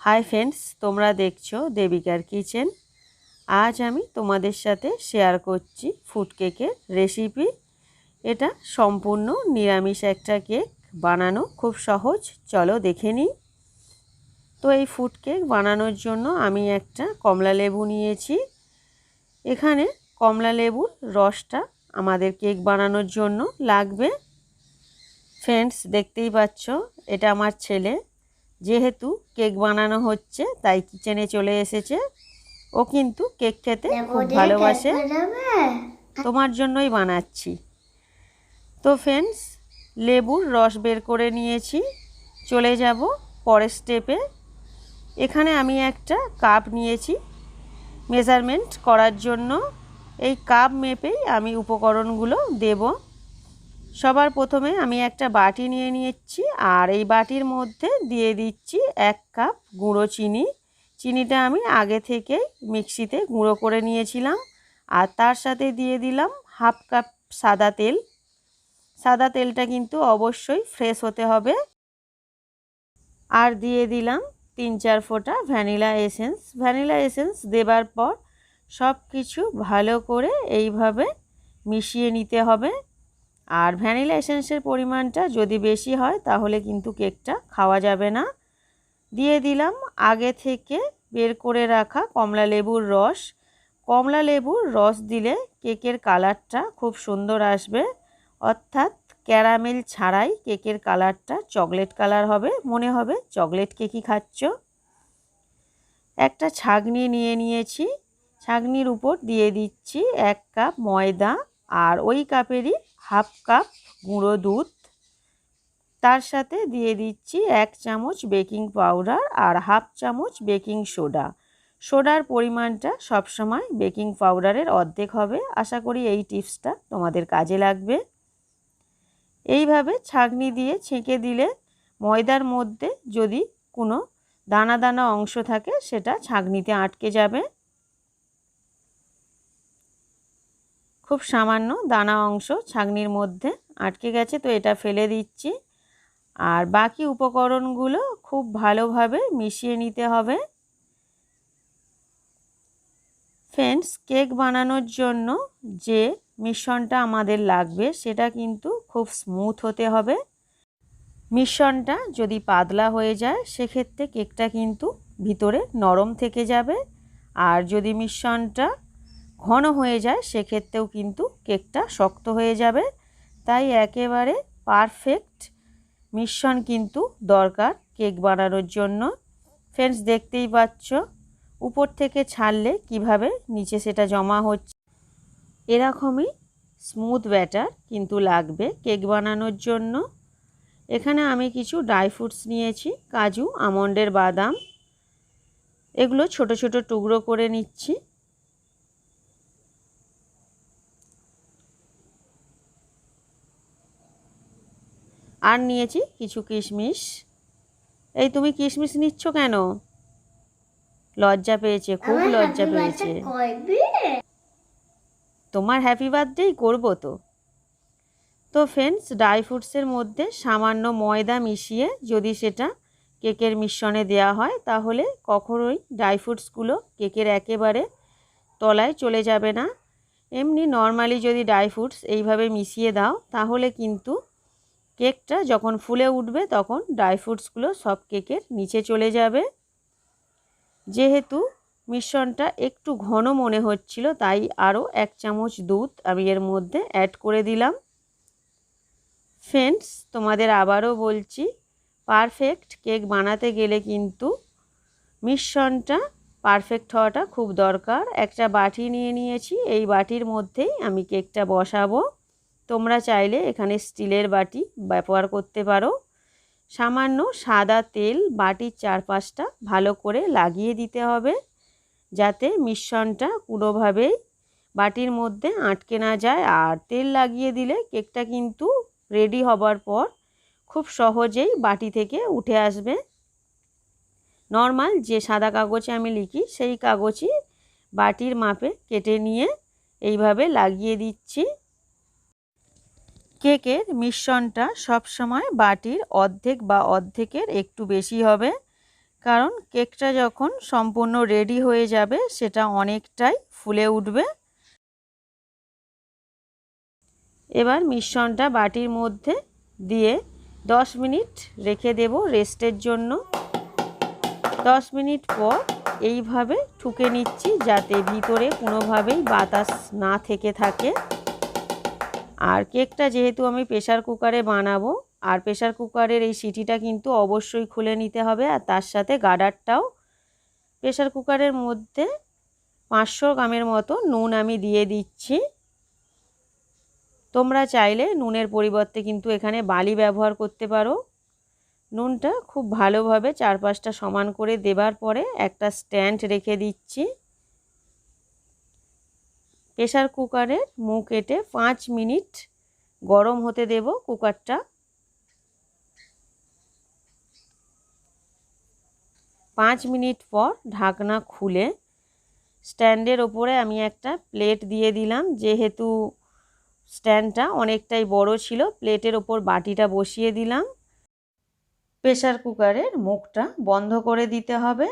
Hi friends, তোমরা দেখছ দেবিকার kitchen. আজ আমি তোমাদের সাথে শেয়ার করছি ফুড কেকের রেসিপি। এটা সম্পূর্ণ নিরামিষ একটা কেক, বানানো খুব সহজ। চলো দেখে নিই। তো এই ফুড কেক বানানোর জন্য আমি একটা কমলা লেবু নিয়েছি। এখানে কমলা লেবুর রসটা আমাদের কেক বানানোর জন্য লাগবে। ফ্রেন্ডস, দেখতেই পাচ্ছ, এটা আমার ছেলে যেহেতু কেক বানানো হচ্ছে তাই কিচেনে চলে এসেছে। ও কিন্তু কেক খেতে খুব ভালোবাসে। তোমার জন্যই বানাচ্ছি। তো ফ্রেন্ডস লেবুর রস বের করে নিয়েছি। চলে যাব পরের স্টেপে এখানে আমি একটা কাপ নিয়েছি মেজারমেন্ট করার জন্য। এই কাপ মেপেই আমি উপকরণগুলো দেবো। সবার প্রথমে আমি একটা বাটি নিয়ে নিচ্ছি আর এই বাটির মধ্যে দিয়ে দিচ্ছি এক কাপ গুঁড়ো চিনি। চিনিটা আমি আগে থেকেই মিক্সিতে গুঁড়ো করে নিয়েছিলাম আর তার সাথে দিয়ে দিলাম হাফ কাপ সাদা তেল। সাদা তেলটা কিন্তু অবশ্যই ফ্রেশ হতে হবে। আর দিয়ে দিলাম তিন চার ফোঁটা ভ্যানিলা এসেন্স। ভ্যানিলা এসেন্স দেবার পর সব কিছু ভালো করে এইভাবে মিশিয়ে নিতে হবে। আর ভ্যানিলা এসেন্সের পরিমাণটা যদি বেশি হয়, তাহলে কিন্তু কেকটা খাওয়া যাবে না। দিয়ে দিলাম আগে থেকে বের করে রাখা কমলা লেবুর রস। কমলা লেবুর রস দিলে কেকের কালারটা খুব সুন্দর আসবে। অর্থাৎ ক্যারামেল ছাড়াই কেকের কালারটা চকলেট কালার হবে, মনে হবে চকলেট কেকই খাচ্ছ। একটা ছাগনি নিয়ে নিয়েছি। ছাগনির উপর দিয়ে দিচ্ছি এক কাপ ময়দা আর ওই কাপেরই হাফ কাপ গুঁড়ো দুধ। তার সাথে দিয়ে দিচ্ছি এক চামচ বেকিং পাউডার আর হাফ চামচ বেকিং সোডা। সোডার পরিমাণটা সবসময় বেকিং পাউডারের অর্ধেক হবে। আশা করি এই টিপসটা তোমাদের কাজে লাগবে। এইভাবে ছাঁকনি দিয়ে ছেঁকে দিলে ময়দার মধ্যে যদি কোনো দানা দানা অংশ থাকে, সেটা ছাঁকনিতে আটকে যাবে। খুব সামান্য দানা অংশ ছাগনির মধ্যে আটকে গেছে, তো এটা ফেলে দিচ্ছি। আর বাকি উপকরণগুলো খুব ভালোভাবে মিশিয়ে নিতে হবে। ফ্রেন্ডস, কেক বানানোর জন্য যে মিশ্রণটা আমাদের লাগবে, সেটা কিন্তু খুব স্মুথ হতে হবে। মিশ্রণটা যদি পাতলা হয়ে যায়, সেক্ষেত্রে কেকটা কিন্তু ভিতরে নরম থেকে যাবে। আর যদি মিশ্রণটা ঘন হয়ে যায়, সেক্ষেত্রেও কিন্তু কেকটা শক্ত হয়ে যাবে। তাই একেবারে পারফেক্ট মিশ্রণ কিন্তু দরকার কেক বানানোর জন্য। ফ্রেন্ডস, দেখতেই পাচ্ছ উপর থেকে ছাড়লে কীভাবে নিচে সেটা জমা হচ্ছে। এরকমই স্মুথ ব্যাটার কিন্তু লাগবে কেক বানানোর জন্য। এখানে আমি কিছু ড্রাই ফ্রুটস নিয়েছি, কাজু, আমন্ডের বাদাম। এগুলো ছোট ছোট টুকরো করে নিচ্ছি। আর নিয়েছি কিছু কিশমিশ। এই তুমি কিশমিশ নিচ্ছ কেন? লজ্জা পেয়েছে খুব লজ্জা পেয়েছে। তোমার হ্যাপি বার্থডেই করব তো। তো ফ্রেন্ডস ড্রাই ফ্রুটসের মধ্যে সামান্য ময়দা মিশিয়ে যদি সেটা কেকের মিশ্রণে দেওয়া হয় তাহলে কখনোই ড্রাই ফ্রুটসগুলো কেকের একেবারে তলায় চলে যাবে না। এমনি নর্মালি যদি ড্রাই ফ্রুটস এইভাবে মিশিয়ে দাও তাহলে কিন্তু কেকটা যখন ফুলে উঠবে তখন ড্রাই ফ্রুটসগুলো সব কেকের নিচে চলে যাবে। যেহেতু মিশ্রণটা একটু ঘন মনে হচ্ছিল, তাই আরও এক চামচ দুধ আমি এর মধ্যে অ্যাড করে দিলাম। ফ্রেন্ডস তোমাদের আবারও বলছি পারফেক্ট কেক বানাতে গেলে কিন্তু মিশ্রণটা পারফেক্ট হওয়াটা খুব দরকার। একটা বাটি নিয়ে নিয়েছি, এই বাটির মধ্যেই আমি কেকটা বসাবো। তোমরা চাইলে এখানে স্টিলের বাটি ব্যবহার করতে পারো। সামান্য সাদা তেল বাটির চারপাশটা ভালো করে লাগিয়ে দিতে হবে যাতে মিশ্রণটা পুরোভাবেই বাটির মধ্যে আটকে না যায়। আর তেল লাগিয়ে দিলে কেকটা কিন্তু রেডি হবার পর খুব সহজেই বাটি থেকে উঠে আসবে। নর্মাল যে সাদা কাগজে আমি লিখি সেই কাগজই বাটির মাপে কেটে নিয়ে এইভাবে লাগিয়ে দিচ্ছি। কেকের মিশ্রণটা সবসময় বাটির অর্ধেক বা অর্ধেকের একটু বেশি হবে। কারণ কেকটা যখন সম্পূর্ণ রেডি হয়ে যাবে, সেটা অনেকটাই ফুলে উঠবে। এবার মিশ্রণটা বাটির মধ্যে দিয়ে 10 মিনিট রেখে দেব রেস্টের জন্য। 10 মিনিট পর এইভাবে ঠুকে নিচ্ছি যাতে ভিতরে কোনোভাবেই বাতাস না থেকে থাকে। আর কেকটা যেহেতু আমি প্রেশার কুকারে বানাবো, আর প্রেশার কুকারের এই সিটিটা কিন্তু অবশ্যই খুলে নিতে হবে, আর তার সাথে গার্ডারটাও প্রেশার কুকারের মধ্যে পাঁচশো গ্রামের মতো নুন আমি দিয়ে দিচ্ছি। তোমরা চাইলে নুনের পরিবর্তে কিন্তু এখানে বালি ব্যবহার করতে পারো। নুনটা খুব ভালোভাবে চারপাশটা সমান করে দেবার পরে একটা স্ট্যান্ড রেখে দিচ্ছি। প্রেশার কুকারের মুখ এটে পাঁচ মিনিট গরম হতে দেব কুকারটা। পাঁচ মিনিট পর ঢাকনা খুলে স্ট্যান্ডের ওপরে আমি একটা প্লেট দিয়ে দিলাম, যেহেতু স্ট্যান্ডটা অনেকটাই বড় ছিল, প্লেটের ওপর বাটিটা বসিয়ে দিলাম। প্রেশার কুকারের মুখটা বন্ধ করে দিতে হবে।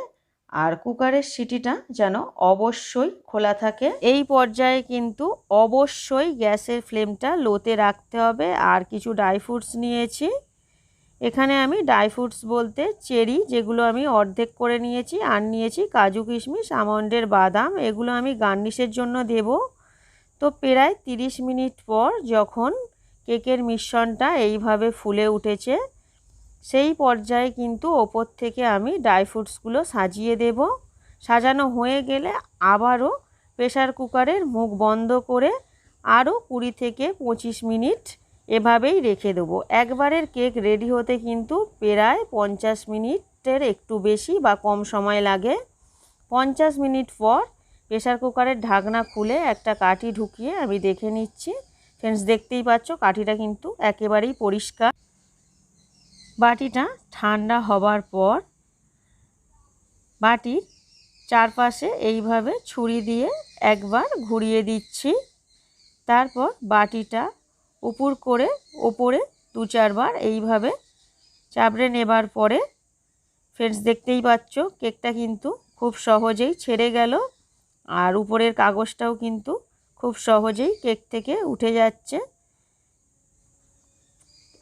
আর কুকারের সিটিটা যেন অবশ্যই খোলা থাকে। এই পর্যায়ে কিন্তু অবশ্যই গ্যাসের ফ্লেমটা লোতে রাখতে হবে। আর কিছু ড্রাই ফ্রুটস নিয়েছি। এখানে আমি ড্রাই ফ্রুটস বলতে চেরি যেগুলো আমি অর্ধেক করে নিয়েছি আর নিয়েছি কাজু কিশমিশ, আমন্ডের বাদাম। এগুলো আমি গার্নিশের জন্য দেব। তো প্রায় তিরিশ মিনিট পর যখন কেকের মিশ্রণটা এইভাবে ফুলে উঠেছে সেই পর্যায়ে কিন্তু ওপর থেকে আমি ড্রাই ফ্রুটসগুলো সাজিয়ে দেব। সাজানো হয়ে গেলে আবারও প্রেশার কুকারের মুখ বন্ধ করে আরও কুড়ি থেকে পঁচিশ মিনিট এভাবেই রেখে দেবো। একবারের কেক রেডি হতে কিন্তু প্রায় পঞ্চাশ মিনিটের একটু বেশি বা কম সময় লাগে। পঞ্চাশ মিনিট পর প্রেশার কুকারের ঢাকনা খুলে একটা কাঠি ঢুকিয়ে আমি দেখে নিচ্ছি। ফ্রেন্ডস, দেখতেই পাচ্ছ কাঠিটা কিন্তু একেবারেই পরিষ্কার। বাটিটা ঠান্ডা হবার পর বাটির চারপাশে এইভাবে ছুরি দিয়ে একবার ঘুরিয়ে দিচ্ছি। তারপর বাটিটা উপর করে ওপরে দু চারবার এইভাবে চাপড়ে নেবার পরে ফ্রেন্ডস দেখতেই পাচ্ছ, কেকটা কিন্তু খুব সহজেই ছেড়ে গেল আর উপরের কাগজটাও কিন্তু খুব সহজেই কেক থেকে উঠে যাচ্ছে।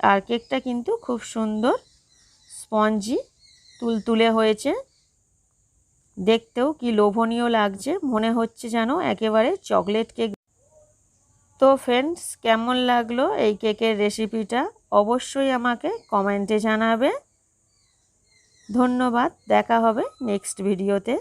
আর কেকটা কিন্তু খুব সুন্দর। স্পঞ্জি তুলতুলে হয়েছে। দেখতেও কি লোভনীয় লাগছে। মনে হচ্ছে যেন একেবারে চকলেট কেক। তো ফ্রেন্ডস কেমন লাগল এই কেকের রেসিপিটা অবশ্যই আমাকে কমেন্টে জানাবে। ধন্যবাদ। দেখা হবে নেক্সট ভিডিওতে